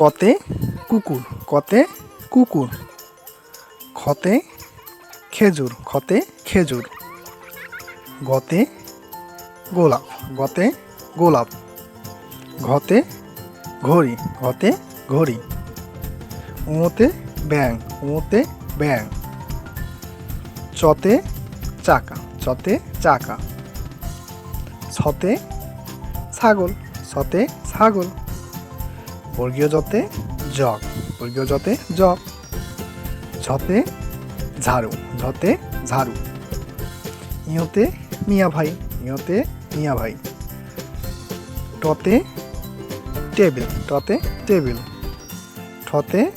কতে কুকুর কতে কুকুর, খতে খেজুর খতে খেজুর, গতে গোলাপ গতে গোলাপ, ঘতে ঘড়ি ঘতে ঘড়ি উমোতে ব্যাং উমোতে ব্যাং চতে চাকা চতে চাকা, ছতে ছাগল ছতে ছাগল বর্গীয় যতে জগ, বর্গীয় যতে জগ ঝতে ঝাড়ু ঝতে ঝাড়ু। ইয়তে মিয়া ভাই, ইয়তে মিয়া ভাই। টতে টেবিল টতে টেবিল। ঠতে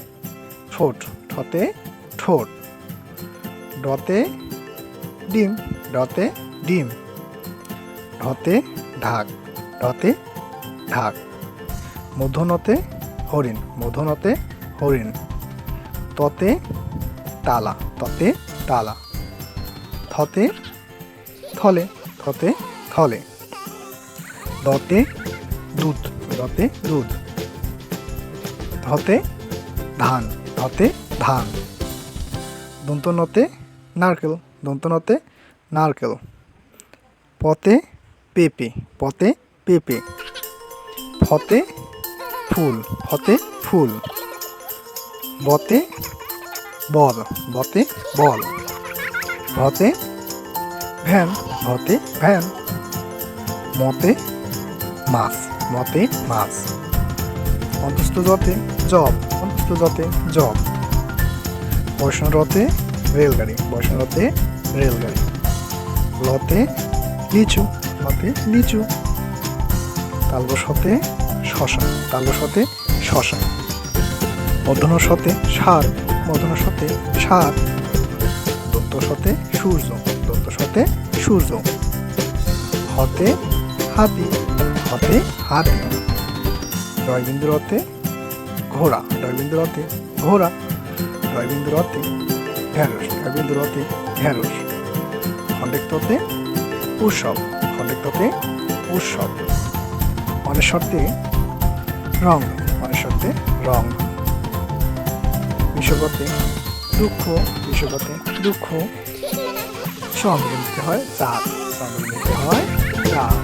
ঠোঁট ঠতে ঠোঁট। ডতে ডিম ডতে ডিম। ঢতে ঢাক ঢতে ঢাক। মধুনতে হরিণ মধুনতে হরিণ। ততে তালা ততে তালা। থতে থলে থতে থলে। দতে দুধ দতে দুধ। ধতে ধান ধতে ধান। দন্তনতে নারকেল দন্তনতে নারকেল। পতে পেঁপে পতে পেঁপে। ফতে ফুল ফতে ফুল। বতে বল বতে বল। ভতে ভ্যান ভতে ভ্যান। মতে মাছ মতে মাছ। অন্তস্থ যতে জব, অন্তস্থ যতে জব। বৈষ্ণরতে রেলগাড়ি বৈষ্ণরতে রেলগাড়ি। লতে লিচু লতে লিচু। তালবসতে শশা তালবসতে শশা মধ্যনসতে সার মধ্যনসতে সার দন্তসতে সূর্য দন্তসতে সূর্য, হতে হাতি হতে হাতি ডয়বিন্দুরতে ঘোড়া ডয়বিন্দুরতে ঘোড়া ডয়বিন্দুরতে ঢেঁড়স ডয়বিন্দুরতে ঢেঁড়স, খণ্ডেক্ততে উৎসব খণ্ডেক্ততে উৎসব। অনেশ্বরতে রং অনেশ্বরতে রং। বিশ্বগতে দুঃখ বিশ্বগতে দুঃখ। সম্মিলিত হয় চাঁদ। নিতে হয় চাঁদ।